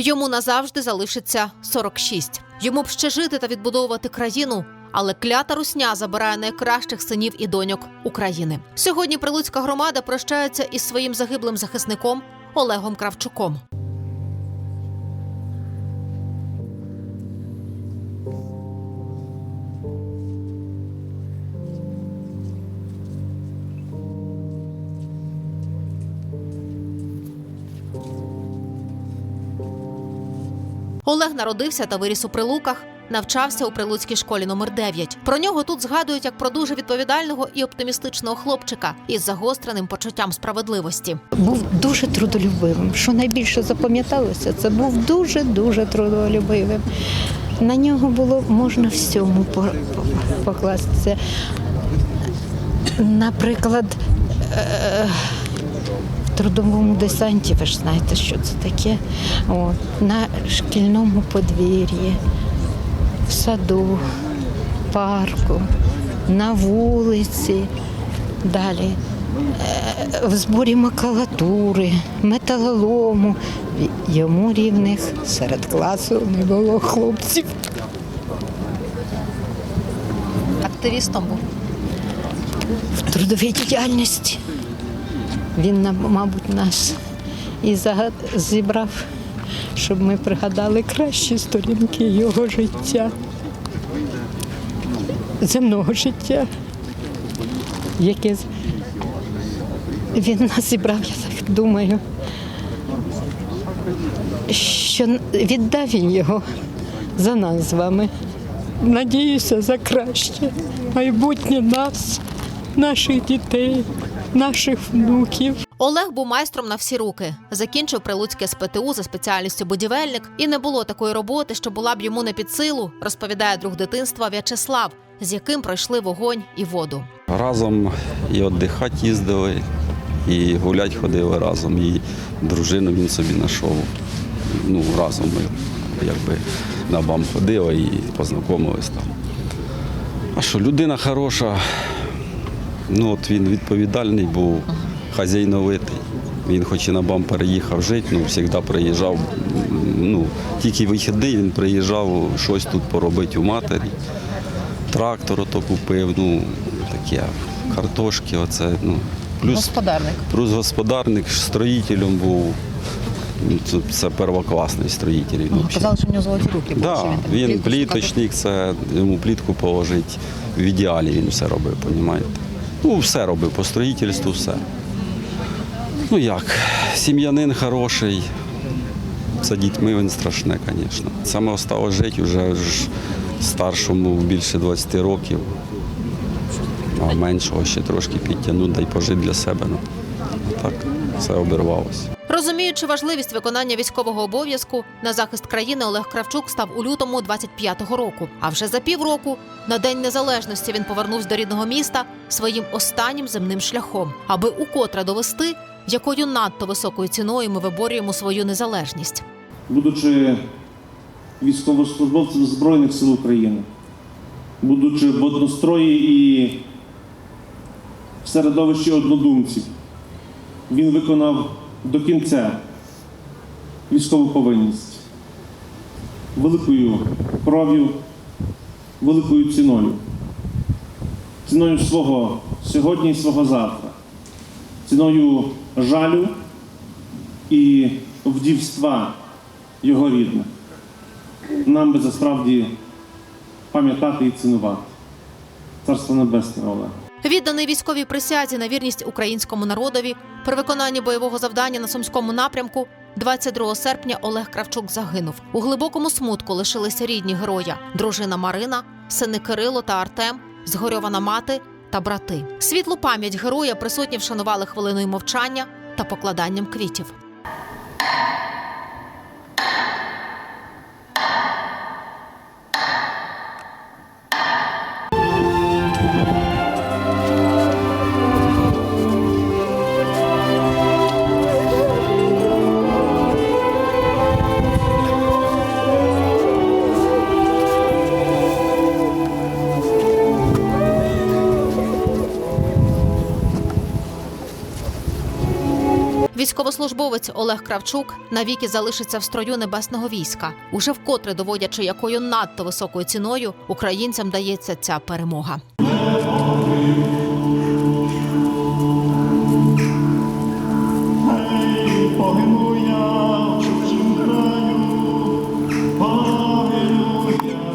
Йому назавжди залишиться 46. Йому б ще жити та відбудовувати країну. Але клята русня забирає найкращих синів і доньок України. Сьогодні прилуцька громада прощається із своїм загиблим захисником Олегом Кравчуком. Олег народився та виріс у Прилуках. Навчався у прилуцькій школі номер 9 Про нього тут згадують як про дуже відповідального і оптимістичного хлопчика із загостреним почуттям справедливості. був дуже трудолюбивим. Що найбільше запам'яталося, це був дуже дуже трудолюбивим. На нього було можна всьому по- по- покластися. Наприклад, е, трудовому десанті, ви ж знаєте, що це таке. От, на шкільному подвір'ї, в саду, парку, на вулиці. Далі в зборі макулатури, металолому. Йому рівних серед класу не було хлопців. Активістом був. В трудовій діяльності. Він, мабуть, нас і зібрав, щоб ми пригадали кращі сторінки його життя, земного життя, яке він нас зібрав, я так думаю, що віддав він його за нас з вами. Надіюся за краще майбутнє нас, наших дітей, наших внуків. Олег був майстром на всі руки. Закінчив прилуцьке СПТУ за спеціальністю будівельник, і не було такої роботи, що була б йому не під силу, розповідає друг дитинства В'ячеслав, з яким пройшли вогонь і воду. Разом і віддихати їздили, і гулять ходили разом. І дружину він собі знайшов. Ну, разом ми якби на БАМ ходили і познайомились там. А що, людина хороша, ну от він відповідальний був, хазяйновитий. Він хоч і на БАМ переїхав жити, ну завжди приїжджав. Ну, тільки вихідний він приїжджав щось тут поробити у матері. Трактор ото купив, ну таке, картошки, оце, ну. Плюс, Господарник. плюс господарник, строїтелем був. Ну, Це, це первокласний строїтель. він. Казали, що в нього золоті руки. Да, там він пліточник, це йому плітку положить. В ідеалі він все робив, розумієте? Ну, все робив, по строїтельству все. Ну як, сім'янин хороший, за дітьми він страшне, звісно. Саме осталось жити вже ж старшому більше 20 років, а меншого ще трошки підтягнути, да й пожити для себе. Ну, так, все обірвалося. Розуміючи важливість виконання військового обов'язку, на захист країни Олег Кравчук став у лютому 25-го року. А вже за півроку, на День Незалежності, він повернувся до рідного міста своїм останнім земним шляхом, аби укотре довести, якою надто високою ціною ми виборюємо свою незалежність. будучи військовослужбовцем Збройних сил України, будучи в однострої і в середовищі однодумців, він виконав до кінця військову повинність великою кров'ю, великою ціною, ціною свого сьогодні і свого завтра, ціною жалю і вдівства його рідних. Нам би засправді пам'ятати і цінувати. Царство Небесне, Олег. Відданий військовій присязі на вірність українському народові при виконанні бойового завдання на сумському напрямку 22 серпня Олег Кравчук загинув. У глибокому смутку лишилися рідні героя: дружина Марина, сини Кирило та Артем, згорьована мати та брати. Світлу пам'ять героя присутні вшанували хвилиною мовчання та покладанням квітів. Військовослужбовець Олег Кравчук навіки залишиться в строю небесного війська, уже вкотре доводячи, якою надто високою ціною українцям дається ця перемога.